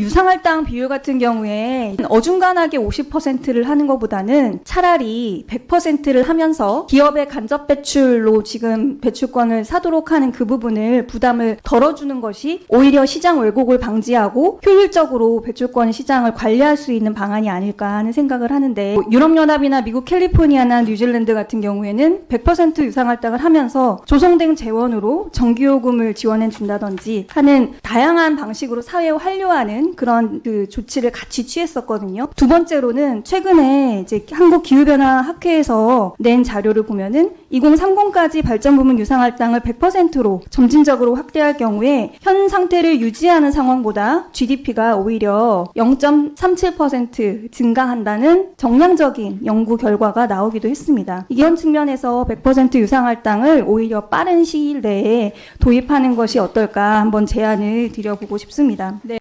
유상할당 비율 같은 경우에 어중간하게 50%를 하는 것보다는 차라리 100%를 하면서 기업의 간접 배출로 지금 배출권을 사도록 하는 그 부분을 부담을 덜어주는 것이 오히려 시장 왜곡을 방지하고 효율적으로 배출권 시장을 관리할 수 있는 방안이 아닐까 하는 생각을 하는데 뭐 유럽연합이나 미국 캘리포니아나 뉴질랜드 같은 경우에는 100% 유상할당을 하면서 조성된 재원으로 전기요금을 지원해 준다든지 하는 다양한 방식으로 사회에 환류 그런 그 조치를 같이 취했었거든요. 두 번째로는 최근에 이제 한국 기후변화 학회에서 낸 자료를 보면은 2030까지 발전 부문 유상 할당을 100%로 점진적으로 확대할 경우에 현 상태를 유지하는 상황보다 GDP가 오히려 0.37% 증가한다는 정량적인 연구 결과가 나오기도 했습니다. 이런 측면에서 100% 유상 할당을 오히려 빠른 시일 내에 도입하는 것이 어떨까 한번 제안을 드려보고 싶습니다. 네.